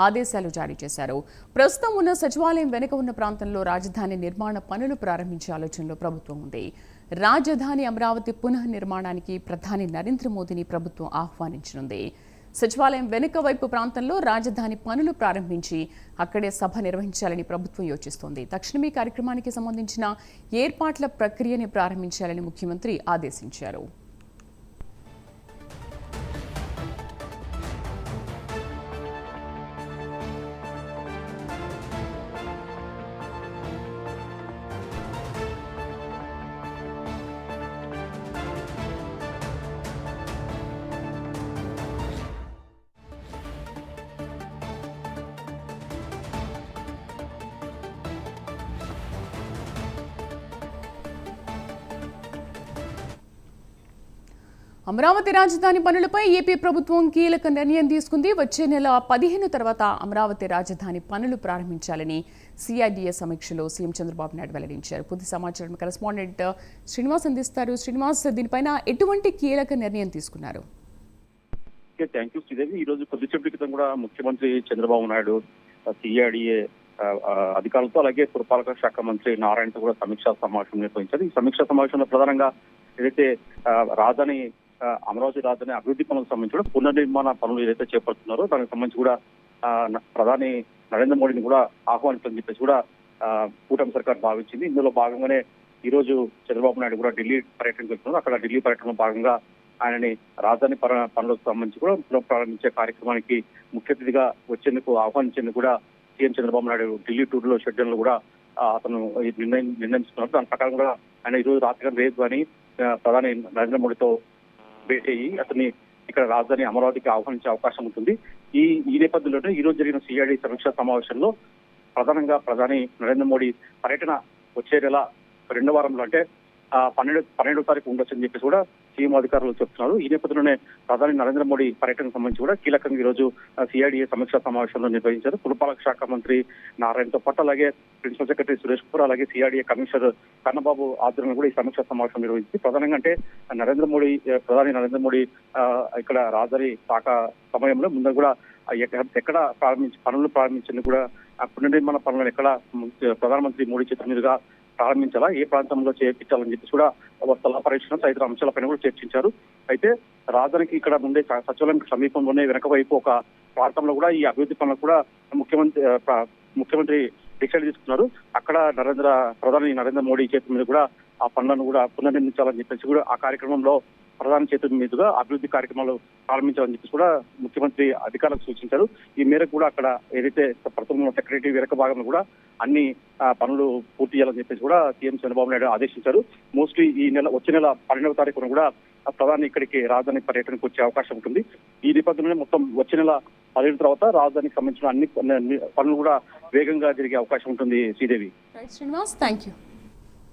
ఆదేశాలు జారీ చేశారు. ప్రస్తుతం ఉన్న సచివాలయం వెనుక ఉన్న ప్రాంతంలో రాజధాని నిర్మాణ పనులు ప్రారంభించే ఆలోచనలో ప్రభుత్వం ఉంది. రాజధాని అమరావతి పునః నిర్మాణానికి ప్రధాని నరేంద్ర మోదీని ప్రభుత్వం ఆహ్వానించనుంది. సచివాలయం వెనుక వైపు ప్రాంతంలో రాజధాని పనులు ప్రారంభించి అక్కడే సభ నిర్వహించాలని ప్రభుత్వం యోచిస్తోంది. తక్షణమే కార్యక్రమానికి సంబంధించిన ఏర్పాట్ల ప్రక్రియని ప్రారంభించాలని ముఖ్యమంత్రి ఆదేశించారు. అమరావతి రాజధాని పనులపై ఏపీ ప్రభుత్వం కీలక నిర్ణయం తీసుకుంది. వచ్చే నెల పదిహేను తర్వాత అమరావతి రాజధాని పనులు ప్రారంభించాలని సిఐడిఏ సమీక్షలో సీఎం చంద్రబాబు నాయుడు వెల్లడించారు. పూర్తి సమాచారం కరెస్పాండెంట్ శ్రీనివాస్ అందిస్తారు. శ్రీనివాస్ దీనిపైన ఎటువంటి కీలక నిర్ణయం తీసుకున్నారు? Okay thank you Sridevi. ఈ రోజు కొద్దిసేపటి క్రితం కూడా ముఖ్యమంత్రి చంద్రబాబు నాయుడు సిఆర్డిఏ అధికారులతో అలాగే పురపాలక శాఖ మంత్రి నారాయణతో కూడా సమీక్షా సమావేశం నిర్వహించారు. ఈ సమీక్షా సమావేశంలో ప్రధానంగా ఏదైతే రాజధాని అమరావతి రాజధాని అభివృద్ధి పనులకు సంబంధించి పునర్నిర్మాణ పనులు ఏదైతే చేపడుతున్నారో దానికి సంబంధించి కూడా ప్రధాని నరేంద్ర మోడీని కూడా ఆహ్వానించాలని చెప్పేసి కూడా కూటమి సర్కార్ భావించింది. ఇందులో భాగంగానే ఈ రోజు చంద్రబాబు నాయుడు కూడా ఢిల్లీ పర్యటనకు వెళ్తున్నారు. అక్కడ ఢిల్లీ పర్యటనలో భాగంగా ఆయనని రాజధాని పర పనులకు సంబంధించి కూడా ప్రారంభించే కార్యక్రమానికి ముఖ్య అతిథిగా వచ్చేందుకు ఆహ్వానించేందుకు కూడా సీఎం చంద్రబాబు నాయుడు ఢిల్లీ టూర్లో షెడ్యూల్ కూడా అతను నిర్ణయం నిర్ణయించుకున్నారు. దాని ప్రకారం కూడా ఆయన ఈ రోజు రాత్రి కానీ రేపు కానీ ప్రధాని నరేంద్ర మోడీతో భేటీ అయ్యి అతన్ని ఇక్కడ రాజధాని అమరావతికి ఆహ్వానించే అవకాశం ఉంటుంది. ఈ ఈ నేపథ్యంలోనే ఈ రోజు జరిగిన సిఐడి సమీక్షా సమావేశంలో ప్రధానంగా ప్రధాని నరేంద్ర మోడీ పర్యటన వచ్చే నెల రెండో వారంలో అంటే ఆ, పన్నెండు పన్నెండో తారీఖు ఉండొచ్చని చెప్పేసి కూడా సీఎం అధికారులు చెప్తున్నారు. ఈ నేపథ్యంలోనే ప్రధాని నరేంద్ర మోడీ పర్యటనకు సంబంధించి కూడా కీలకంగా ఈ రోజు సిఐడిఏ సమీక్షా సమావేశంలో నిర్వహించారు. పురపాలక శాఖ మంత్రి నారాయణతో పాటు అలాగే ప్రిన్సిపల్ సెక్రటరీ సురేష్ కుమార్ అలాగే సిఐడిఏ కమిషనర్ కన్నబాబు ఆధ్వర్యంలో కూడా ఈ సమీక్షా సమావేశం నిర్వహించింది. ప్రధానంగా అంటే నరేంద్ర మోడీ ప్రధాని నరేంద్ర మోడీ ఇక్కడ రాజధాని శాఖ సమయంలో ముందు కూడా ఎక్కడ ప్రారంభించి పనులు ప్రారంభించింది కూడా ఆ పునర్నిర్మాణ పనులను ఎక్కడ ప్రధానమంత్రి మోడీ చేతుల మీదుగా ప్రారంభించాలా? ఏ ప్రాంతంలో చేపించాలని చెప్పి కూడా ఒక స్థల పరీక్షణ తదితర అంశాలపైన కూడా చర్చించారు. అయితే రాజధానికి ఇక్కడ ముందే సచివాలయం సమీపంలోనే వెనక వైపు ఒక ప్రాంతంలో కూడా ఈ అభివృద్ధి పనులకు కూడా ముఖ్యమంత్రి ముఖ్యమంత్రి డిసైడ్ తీసుకున్నారు అక్కడ నరేంద్ర ప్రధాని నరేంద్ర మోడీ చేతి మీద కూడా ఆ పనులను కూడా పునర్నిర్మించాలని చెప్పేసి కూడా ఆ కార్యక్రమంలో ప్రధాని చేతుల మీదుగా అభివృద్ధి కార్యక్రమాలు ప్రారంభించాలని చెప్పేసి కూడా ముఖ్యమంత్రి అధికారులకు సూచించారు. ఈ మేరకు కూడా అక్కడ ఏదైతే ప్రస్తుతం సెక్రటరీ వెనక భాగంలో కూడా అన్ని పనులు పూర్తి చేయాలని చెప్పేసి కూడా సీఎం చంద్రబాబు నాయుడు ఆదేశించారు. మోస్ట్లీ ఈ నెల వచ్చే నెల పన్నెండవ తారీఖున కూడా ప్రధాని ఇక్కడికి రాజధాని పర్యటనకు వచ్చే అవకాశం ఉంటుంది. ఈ నేపథ్యంలో మొత్తం వచ్చే నెల పదిహేను తర్వాత రాజధానికి సంబంధించిన అన్ని పనులు కూడా వేగంగా జరిగే అవకాశం ఉంటుంది శ్రీదేవి. Srinivas thank you